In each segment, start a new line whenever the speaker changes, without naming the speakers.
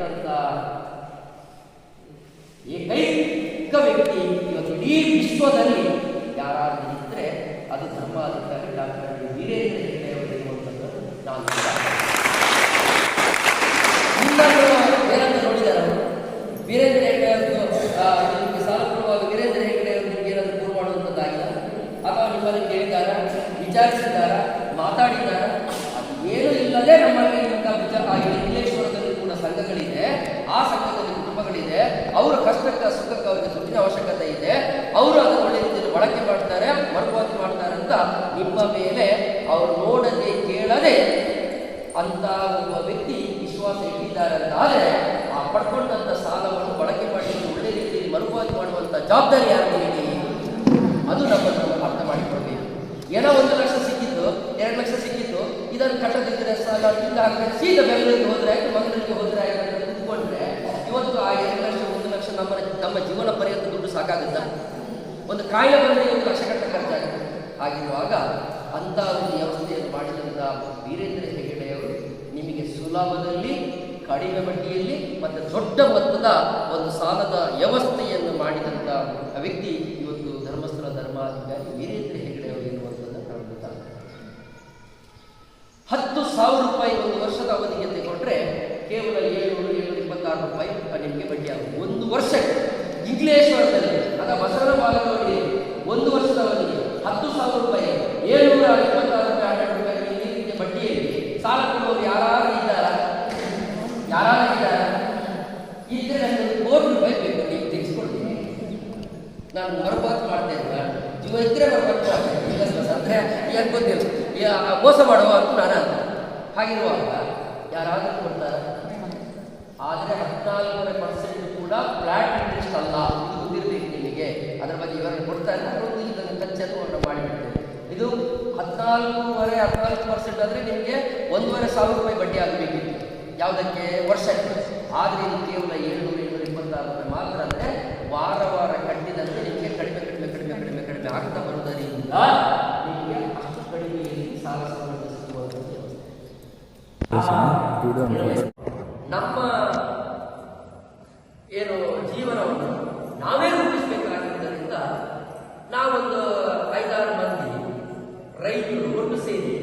ಕೆಟ್ಟಂತ ಏಕೈಕ ವ್ಯಕ್ತಿ ಇವತ್ತು ಇಡೀ ವಿಶ್ವದಲ್ಲಿ ಯಾರಾದ್ರೂ ಇದ್ದರೆ ಅದು ಧರ್ಮಾಧಿಕಾರಿ ಡಾಕ್ಟರ್ ವೀರೇಂದ್ರ ಹೆಗ್ಗಡೆ ಅವರು ಇರುವಂಥದ್ದು ಮುಂದಾದ್ರು ಏನಂತ ನೋಡಿದ್ದಾರೆ ವೀರೇಂದ್ರ ಹೆಗ್ಗಡೆ ನಿಮಗೆ ಸಾಲ ಕೊಡುವಾಗ ವೀರೇಂದ್ರ ಹೆಗ್ಗಡೆ ಅವರು ನಿಮಗೆ ಏನಾದರೂ ದೂರು ಮಾಡುವಂಥದ್ದಾಗಿಲ್ಲ ಅಥವಾ ನಿಮ್ಮನ್ನು ಕೇಳಿದಾರ ವಿಚಾರಿಸಿದಾರ ಮಾತಾಡಿದಾರ ಅದು ಏನೂ ಇಲ್ಲದೆ ನಮ್ಮಲ್ಲಿ ಇಂಥ ವಿಚಾರ ಸಂಘಗಳಿದೆ ಆ ಸಂಘದಲ್ಲಿ ಕುಟುಂಬಗಳಿದೆ, ಅವರ ಕಷ್ಟಕ್ಕೆ, ಸುಖಕ್ಕೆ ಅವರಿಗೆ ದುಡ್ಡಿನ ಅವಶ್ಯಕತೆ ಇದೆ, ಅವರು ಅದನ್ನು ಒಳ್ಳೆ ರೀತಿಯಲ್ಲಿ ಬಳಕೆ ಮಾಡ್ತಾರೆ, ಮರುಪಾವತಿ ಮಾಡ್ತಾರೆ ಅಂತ ನಿಮ್ಮ ಮೇಲೆ ಅವರು ನೋಡದೆ ಕೇಳದೆ ಅಂತ ಒಬ್ಬ ವ್ಯಕ್ತಿ ವಿಶ್ವಾಸ ಇಟ್ಟಿದ್ದಾರೆ ಅಂತ ಆದರೆ ಆ ಪಡ್ಕೊಂಡಂತ ಸಾಲವನ್ನು ಬಳಕೆ ಮಾಡಿ ಒಳ್ಳೆ ರೀತಿಯಲ್ಲಿ ಮರುಪಾವತಿ ಮಾಡುವಂತ ಜವಾಬ್ದಾರಿ ಯಾರಿಗೆ ಅದು ನಮ್ಮನ್ನು ಅರ್ಥ ಮಾಡಿಕೊಳ್ಬೇಕು. ಏನೋ ಒಂದು ಲಕ್ಷ ಸಿಕ್ಕಿದ್ದು, ಎರಡು ಲಕ್ಷ ಸಿಕ್ಕಿದ್ದು, ಇದನ್ನು ಕಟ್ಟದಿದ್ದರೆ ಸಾಲ ಇಲ್ಲ ಸೀದಾ ಬೆಂಗಳೂರಿಗೆ ಹೋದ್ರೆ ಆಯ್ತು, ಮಂಗಳೂರಿಗೆ ಹೋದ್ರೆ ಆಯ್ತು ಆ ಎರಡು ಲಕ್ಷ ಒಂದು ಲಕ್ಷ ನಮ್ಮ ನಮ್ಮ ಜೀವನ ಪರ್ಯಂತ ದುಡ್ಡು ಸಾಕಾಗುತ್ತಾ? ಒಂದು ಕಾಯಿಲೆ ಬಂದರೆ ಒಂದು ಲಕ್ಷ ಗಂಟೆ ಖರ್ಚಾಗುತ್ತೆ. ಆಗಿರುವಾಗ ಅಂಥ ಒಂದು ವ್ಯವಸ್ಥೆಯನ್ನು ಮಾಡಿದಂಥ ವೀರೇಂದ್ರ ಹೆಗಡೆಯವರು ನಿಮಗೆ ಸುಲಭದಲ್ಲಿ, ಕಡಿಮೆ ಬಡ್ಡಿಯಲ್ಲಿ ಮತ್ತು ದೊಡ್ಡ ಮೊತ್ತದ ಒಂದು ಸಾಲದ ವ್ಯವಸ್ಥೆಯನ್ನು ಮಾಡಿದಂಥ ವ್ಯಕ್ತಿ ಇವತ್ತು ಧರ್ಮಸ್ಥಳ ಧರ್ಮಾಧಿಕಾರಿ ವೀರೇಂದ್ರ ಹೆಗಡೆಯವರು ಎನ್ನುವಂಥದ್ದು ಕಾಣುತ್ತಾರೆ ಹತ್ತು ಸಾವಿರ ರೂಪಾಯಿ ಒಂದು ವರ್ಷದ ಅವಧಿಗೆ ಕೊಟ್ಟರೆ ಕೇವಲ ಏಳ್ನೂರು ರೂಪಾಯಿ ನಿಮಗೆ ಬಡ್ಡಿ ಆಗುತ್ತೆ ಒಂದು ವರ್ಷ ಇಂಗ್ಲೇಶ್ವರದಲ್ಲಿ ಅದ ಬಸವನ ಬಾಲಕರಿಗೆ ಒಂದು ವರ್ಷದ ಅವಧಿಗೆ ಹತ್ತು ಸಾವಿರ ರೂಪಾಯಿ, ಏಳ್ನೂರ ಇಪ್ಪತ್ತಾರು ರೂಪಾಯಿ ಹನ್ನೆರಡು ರೂಪಾಯಿ ಈ ರೀತಿಯ ಬಡ್ಡಿಯಲ್ಲಿ ಸಾಲ ಕೊಡುವವರು ಯಾರು ಇದ್ದಾರ? ಯಾರು ಇದ್ದಾರ? ಇದ್ರೆ ನನಗೆ ಕೋಟಿ ರೂಪಾಯಿ ಬೇಕು. ನೀವು ತೆಗೆಸ್ಕೊಡ್ತೀನಿ ನಾನು ಮರುಪಾತು ಮಾಡ್ತೇನೆ ಜೀವ ಇದ್ರೆ ಮರುಪಾವತಿ ಮಾಡ್ತೇನೆ. ಅಂದ್ರೆ ಏನು ಗೊತ್ತಿಲ್ಲ. ಮೋಸ ಮಾಡುವ ಅಂತ ನಾನು. ಹಾಗಿರುವಾಗ ಯಾರಾದರೂ ಕೊಡ್ತಾರೆ? ಆದರೆ ಹದಿನಾಲ್ಕೂವರೆ ಪರ್ಸೆಂಟ್ ಕೂಡ ಫ್ಲಾಟ್ ಇಂಟ್ರೆಸ್ಟ್ ಅಲ್ಲ ಇದು ಗೊತ್ತಿರಬೇಕು ನಿಮಗೆ. ಅದರ ಬಗ್ಗೆ ವಿವರಣೆ ಕೊಡ್ತಾ ಇಲ್ಲ ಅದೊಂದು ಇದನ್ನು ಕಚ್ಚನ್ನು ಮಾಡಿಬಿಡ್ತೇವೆ ಇದು ಹದಿನಾಲ್ಕೂವರೆ ಹದಿನಾಲ್ಕು ಪರ್ಸೆಂಟ್ ಅಂದರೆ ನಿಮಗೆ ಒಂದೂವರೆ ಸಾವಿರ ರೂಪಾಯಿ ಬಡ್ಡಿ ಆಗಬೇಕಿತ್ತು. ಯಾವುದಕ್ಕೆ? ವರ್ಷಕ್ಕೆ. ಆದರೆ ಇದು ಕೇವಲ ಏಳ್ನೂರ ಏಳ್ನೂರ ಇಪ್ಪತ್ತಾರು ರೂಪಾಯಿ ಮಾತ್ರ ಅಂದರೆ ವಾರ ವಾರ ಕಟ್ಟಿದಂತೆ ನಿಮಗೆ ಕಡಿಮೆ ಕಡಿಮೆ ಕಡಿಮೆ ಕಡಿಮೆ ಕಡಿಮೆ ಆಗ್ತಾ ಬರುವುದರಿಂದ ನಿಮಗೆ ಅಷ್ಟು ಕಡಿಮೆಯಲ್ಲಿ ಸಾಲ ಸೌಲಭ್ಯ ಸಿಗುವಂಥ ವ್ಯವಸ್ಥೆ ನಮ್ಮ ಏನು ಜೀವನವನ್ನು ನಾವೇ ರೂಪಿಸಬೇಕಾಗಿದ್ದರಿಂದ ನಾವೊಂದು ಐದಾರು ಮಂದಿ ರೈತರು ಒಟ್ಟು ಸೇರಿ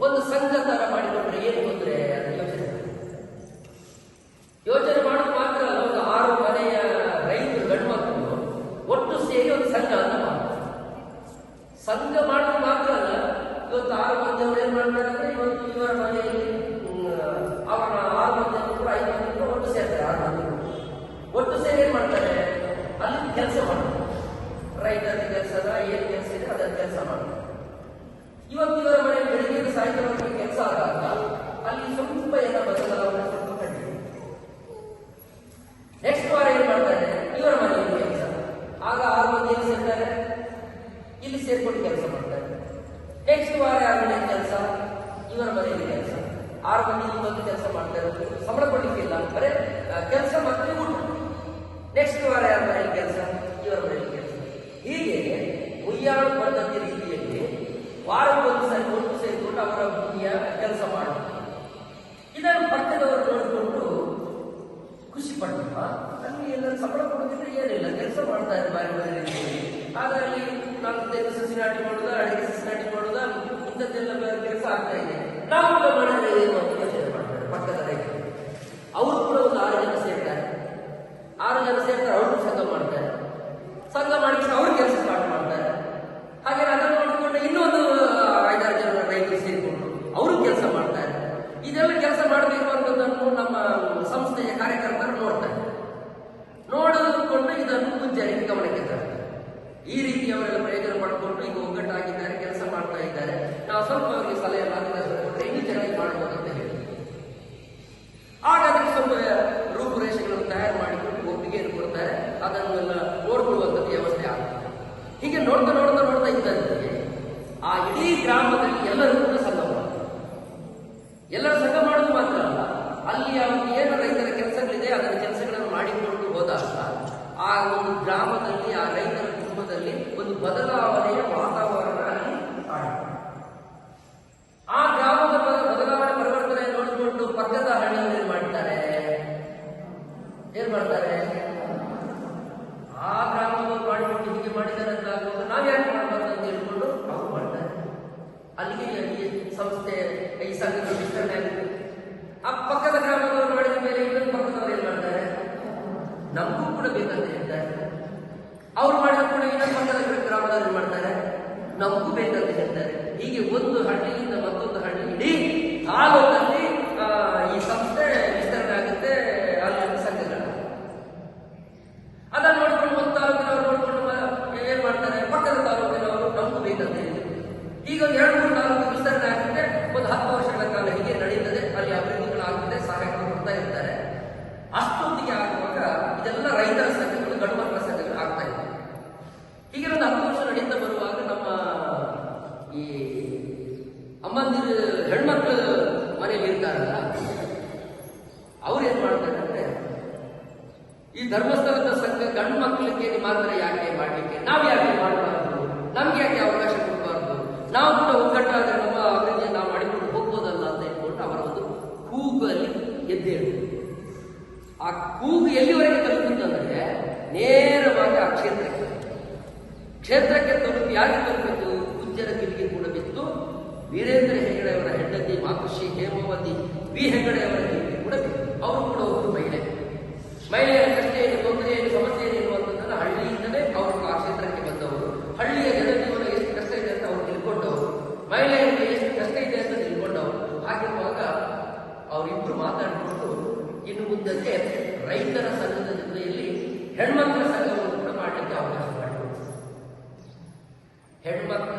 ಒಂದು ಸಂಘ ತರ ಮಾಡಿಕೊಂಡ್ರೆ ಏನು ತೊಂದರೆ ಅಂತ ಯೋಚನೆ ಮಾಡಿ. ಯೋಚನೆ ಮಾಡೋದು ಮಾತ್ರ ಅಲ್ಲ ಒಂದು ಆರು ಮನೆಯ ರೈತರು ಗಂಡು ಮಕ್ಕಳು ಒಟ್ಟು ಸೇರಿ ಒಂದು ಸಂಘ ಅಂತ ಮಾಡ್ತಾರೆ ಸಂಘ ಮಾಡೋದು ಮಾತ್ರ ಅಲ್ಲ ಇವತ್ತು ಆರು ಮಂದಿ ಅವರು ಏನ್ ಮಾಡ್ತಾರೆ ಅಂದ್ರೆ ಇವತ್ತು ಇವರ ಮನೆಯಲ್ಲಿ ಹ್ಮ್, ಅವರ ಆರು ಮಂದಿ ಕೂಡ ಐದು ಮಂದಿ ಕೂಡ ಒಟ್ಟು ಸೇರ್ತಾರೆ ಆರು ಮಂದಿ ಒಟ್ಟು ಸೇರಿ ಏನ್ ಮಾಡ್ತಾರೆ ಅಲ್ಲಿ ಕೆಲಸ ಮಾಡ್ತಾರೆ ರೈತರ ಕೆಲಸದ ಏನ್ ಕೆಲಸ ಇದೆ ಅದರ ಕೆಲಸ ಮಾಡ್ತಾರೆ ಇವತ್ತು ಇವರ ಮನೆಯಲ್ಲಿ ಬೆಳಿಗ್ಗೆ ಸಾಯಂಕಾಲ ಕೆಲಸ ಆದಾಗ ಅಲ್ಲಿ ಸ್ವಲ್ಪ ಎಲ್ಲ ಬದಲಾವಣೆ ಸ್ವಲ್ಪ ಕಡಿಮೆ ನೆಕ್ಸ್ಟ್ ವಾರ ಏನ್ ಮಾಡ್ತಾರೆ ಇವರ ಮನೆಯಲ್ಲಿ ಕೆಲಸ ಆಗ ಆರು ಮಂದಿ ಎಲ್ಲಿ ಸೇರ್ತಾರೆ ಇಲ್ಲಿ ಸೇರ್ಕೊಂಡು ಕೆಲಸ ಮಾಡ್ತಾರೆ ನೆಕ್ಸ್ಟ್ ವಾರ ಯಾರ ಮನೆಯಲ್ಲಿ ಕೆಲಸ, ಇವರ ಮನೆಯಲ್ಲಿ ಕೆಲಸ. ಆರು ಮಂದಿ ಬಂದು ಕೆಲಸ ಇರೋದು. ಸಂಬಳ ಕೊಡ್ಲಿಕ್ಕಿಲ್ಲ ಬರೇ ಕೆಲಸ ಮತ್ತೆ ಊಟ. ನೆಕ್ಸ್ಟ್ ವಾರ ಯಾರ ಮನೆಯಲ್ಲಿ ಕೆಲಸ? ಇವರ ಮನೆಯಲ್ಲಿ ಕೆಲಸ. ಹೀಗೆ ಉಯ್ಯಾಳು ಪದ್ಧತಿ ರೀತಿಯಲ್ಲಿ ವಾರಕ್ಕೊಂದು ಸರಿ ಒಟ್ಟು ಸೇರಿಕೊಂಡು ಅವರ ಭೂಮಿಯ ಕೆಲಸ ಮಾಡೋದು. ಇದನ್ನು ಪಕ್ಕದವರು ನೋಡಿಕೊಂಡು ಖುಷಿ ಪಡ್ತಪ್ಪ ಅಲ್ಲಿ ಎಲ್ಲರೂ ಸಂಬಳ ಕೊಡೋದಿದ್ರೆ ಏನಿಲ್ಲ, ಕೆಲಸ ಮಾಡ್ತಾ ಇದ್ದಾರೆ ಬಾರಿ ಬಾರಿ. ಅಲ್ಲಿ ನಾಲ್ಕು ತೆಂಗು ಸಸಿ ನಾಟಿ ಮಾಡುದ, ಅಡಿಗೆ ಸಸಿ ನಾಟಿ ಮಾಡುದ ಇಂಥದ್ದೆಲ್ಲ ಬೇರೆ ಕೆಲಸ ಆಗ್ತಾ ಇದೆ ನಾವು ಕೂಡ ಮಾಡಿದ್ರೆ ಏನು ಅಂತ ಯೋಚನೆ ಮಾಡ್ತಾರೆ ಪಕ್ಕದ ರೈತರು ಅವರು ಕೂಡ ಒಂದು ಆರು ಜನ ಸೇರ್ತಾರೆ ಆರು ಜನ ಸೇರ್ತಾರೆ ಅವರು ಸಂಘ ಮಾಡ್ತಾರೆ ಸಂಘ ಮಾಡಿ ಅವರು ಕೆಲಸ ಸ್ಟಾರ್ಟ್ ಮಾಡ್ತಾರೆ ಹಾಗೆ ಅದನ್ನು ನೋಡಿಕೊಂಡು ಇನ್ನೊಂದು ಐದಾರು ಜನ ರೈತರು ಸೇರಿಕೊಂಡು ಅವರು ಕೆಲಸ ಮಾಡ್ತಾರೆ ಇದೆಲ್ಲ ಕೆಲಸ ಮಾಡಬೇಕು ಅನ್ನೋದನ್ನು ನಮ್ಮ ಸಂಸ್ಥೆಯ ಕಾರ್ಯಕರ್ತರು ನೋಡ್ತಾರೆ ನೋಡಿಕೊಂಡು ಇದನ್ನು ಮುಂಜಾನೆಗೆ ಗಮನಕ್ಕೆ ತರ್ತಾರೆ ಈ ರೀತಿ ಅವರೆಲ್ಲ ಪ್ರಯೋಜನ ಮಾಡಿಕೊಂಡು ಈಗ ಒಗ್ಗಟ್ಟಾಗಿದ್ದಾರೆ, ಕೆಲಸ ಮಾಡ್ತಾ ಇದ್ದಾರೆ. ನಾವು ಸ್ವಲ್ಪ ಅವರಿಗೆ ಸಲಹೆ ಕೊಟ್ಟರೆ ಇನ್ನೂ ಚೆನ್ನಾಗಿ ಮಾಡಬಹುದು ಅಂತ ಹೇಳಿ. ಆಗ ಅದಕ್ಕೆ ಸ್ವಲ್ಪ ರೂಪುರೇಷೆಗಳನ್ನು ತಯಾರು ಮಾಡಿಕೊಂಡು ಒಪ್ಪಿಗೆಯನ್ನು ಕೊಡ್ತಾರೆ. ಅದನ್ನೆಲ್ಲ ನೋಡ್ಕೊಳ್ಳುವಂಥದ್ದು ವ್ಯವಸ್ಥೆ ಆಗುತ್ತೆ. ಹೀಗೆ ನೋಡ್ತಾ ನೋಡ್ತಾ ನೋಡ್ತಾ ಇದ್ದಂತೆ ಆ ಇಡೀ ಗ್ರಾಮದಲ್ಲಿ ಎಲ್ಲರೂ ಕೂಡ ಸಂಘ ಮಾಡ್ತಾರೆ ಎಲ್ಲರೂ ಸಂಘ ಮಾಡೋದು ಮಾತ್ರ ಅಲ್ಲ. ಅಲ್ಲಿ ಅವ್ರಿಗೆ ಏನು ರೈತರ ಕೆಲಸಗಳಿದೆ ಅದರ ಕೆಲಸಗಳನ್ನು ಮಾಡಿಕೊಂಡು ಹೋದಾಗ, ಆ ಒಂದು ಗ್ರಾಮದಲ್ಲಿ ಆ ಒಂದು ಬದಲಾವಣೆಯ ವಾತಾವರಣ ಅಲ್ಲಿ ಆ ಗ್ರಾಮದ ಬದ- ಬದಲಾವಣೆ ಪರಿವರ್ತನೆ ನೋಡಿಕೊಂಡು ಪಕ್ಕದ ಹಳ್ಳಿಯಲ್ಲಿ ಏನ್ ಮಾಡ್ತಾರೆ? ಏನ್ ಮಾಡ್ತಾರೆ? ಆ ಗ್ರಾಮದವರು ಮಾಡಿಕೊಂಡು ಹೀಗೆ ಮಾಡಿದ್ದಾರೆ ಅಂತ ಆಗುವಾಗ ನಾವ್ ಯಾಕೆ ಮಾಡಬಾರ್ದು ಅಂತ ಹೇಳ್ಕೊಂಡು ಅವ್ರು ಮಾಡ್ತಾರೆ. ಅಲ್ಲಿಗೆ ಈ ಸಂಸ್ಥೆ ಈ ಸಂಘದ ವಿಸ್ತರಣೆ ಆಗುತ್ತೆ ಆ ಪಕ್ಕದ ಗ್ರಾಮದವರು ಮಾಡಿದ ಮೇಲೆ ಇನ್ನೊಂದು ಪಕ್ಕದವ್ರು ಏನ್ ಮಾಡ್ತಾರೆ ನಮಗೂ ಕೂಡ ಬೇಕಂತ ಹೇಳ್ತಾರೆ ಅವ್ರು ಮಾಡಿದ ಕೂಡ ಇನ್ನೊಂದು ಪಕ್ಕದ ಗ್ರಾಮದವ್ರು ಏನ್ ಮಾಡ್ತಾರೆ ನಮಗೂ ಬೇಕಂತ ಹೇಳ್ತಾರೆ ಹೀಗೆ ಒಂದು ಹಳ್ಳಿಯಿಂದ ಮತ್ತೊಂದು ಹಳ್ಳಿ ಇಡೀ ತಾಲೂಕಲ್ಲಿ ಆ, ಈ ಸಂಸ್ಥೆ ವಿಸ್ತರಣೆ ಆಗುತ್ತೆ ಅಲ್ಲಿ ಸಂಘಗಳ ಅದನ್ನ ನೋಡ್ಕೊಂಡು ಒಂದು ತಾಲೂಕಿನವರು ನೋಡ್ಕೊಂಡು ಮ- ಏನ್ ಮಾಡ್ತಾರೆ ಪಕ್ಕದ ತಾಲೂಕಿನವರು ನಮಗೂ ಬೇಕಂತ ಹೇಳಿ ಈಗ ಒಂದು ಎರಡು ಮೂರು ತಾಲೂಕು ವಿಸ್ತರಣೆ ಆಗುತ್ತೆ ಒಂದು ಹತ್ತು ವರ್ಷಗಳ ಕಾಲ ಹೀಗೆ ನಡೀತದೆ ಅಲ್ಲಿ ಅಭಿವೃದ್ಧಿಗಳಾಗುತ್ತೆ ಸಹಾಯಗಳು ಕೊಡ್ತಾ ಇರ್ತಾರೆ ಅಷ್ಟೊತ್ತಿಗೆ ಆಗುವಾಗ ಇದೆಲ್ಲ ರೈತರ ಸಂಘಗಳು ಗಂಡು ಮಕ್ಕಳ ಸಂಘಗಳು ಆಗ್ತಾ ಇದೆ ಹೀಗೆ ಒಂದು ಹತ್ತು ವರ್ಷ ನಡೀತಾ ಬರುವಾಗ ನಮ್ಮ ಈ ಅಮ್ಮಂದಿರು ಹೆಣ್ಮಕ್ಳು ಮನೆಯಲ್ಲಿ ಇರ್ತಾರಲ್ಲ, ಅವ್ರು ಏನ್ ಮಾಡ್ತಾರೆ ಈ ಧರ್ಮಸ್ಥಳದ ಸಂಘ ಗಂಡು ಮಕ್ಕಳಿಗೆ ಮಾತ್ರ ಯಾಕೆ ಮಾಡಲಿಕ್ಕೆ? ನಾವು ಯಾಕೆ ಮಾಡಬಾರ್ದು? ನಮ್ಗೆ ಯಾಕೆ ಅವಕಾಶ ಕೊಡಬಾರ್ದು? ನಾವು ಕೂಡ ಒಗ್ಗಟ್ಟಾದ್ರೆ ನಮ್ಮ ಅವರಿಗೆ ನಾವು ಮಾಡಿಕೊಂಡು ಹೋಗ್ಬೋದಲ್ಲ ಅಂತ ಹೇಳ್ಕೊಂಡು ಅವರ ಒಂದು ಕೂಗಲ್ಲಿ ಎದ್ದೇಳು ಆ ಕೂಗು ಎಲ್ಲಿವರೆಗೆ ತಲುಪಿತ್ತಂದ್ರೆ, ನೇರವಾಗಿ ಆ ಕ್ಷೇತ್ರಕ್ಕೆ. ಕ್ಷೇತ್ರಕ್ಕೆ ತಲುಪಿ ಯಾರಿಗೆ ತಲುಪಿತ್ತು ಗುಜ್ಜರ ಕಿವಿಗೆ ಕೂಡ ಬಿತ್ತು. ವೀರೇಂದ್ರ ಹೆಗಡೆಯವರ ಹೆಂಡತಿ ಮಾತೃಶ್ರೀ ಹೇಮಾವತಿ ವಿ ಹೆಗಡೆಯವರ ಹೆಂಡತಿ ಕೂಡ ಅವರು ಕೂಡ ಒಬ್ಬರು ಮಹಿಳೆ. ಮಹಿಳೆಯರ ಕಷ್ಟ ಏನು ತೊಂದರೆ ಏನು ಸಮಸ್ಯೆ ಏನು ಅನ್ನುವಂಥದ್ದನ್ನು ಹಳ್ಳಿಯಿಂದಲೇ ಅವರು ಆ ಕ್ಷೇತ್ರಕ್ಕೆ ಬಂದವರು. ಹಳ್ಳಿಯ ಜನಜೀವನ ಎಷ್ಟು ಕಷ್ಟ ಇದೆ ಅಂತ ಅವರು ತಿಳ್ಕೊಂಡವರು. ಮಹಿಳೆಯರಿಗೆ ಎಷ್ಟು ಕಷ್ಟ ಇದೆ ಅಂತ ತಿಳ್ಕೊಂಡವರು. ಹಾಗಿರುವಾಗ ಅವರಿಬ್ಬರು ಮಾತಾಡಿಕೊಂಡು ಇನ್ನು ಮುಂದಕ್ಕೆ ರೈತರ ಸಂಘದ ಜೊತೆಯಲ್ಲಿ ಹೆಣ್ಮಕ್ಳ ಸಂಘವನ್ನು ಕೂಡ ಮಾಡಲಿಕ್ಕೆ ಅವಕಾಶ ಮಾಡಿಕೊಡ್ತಾರೆ. ಹೆಣ್ಮಕ್ಳ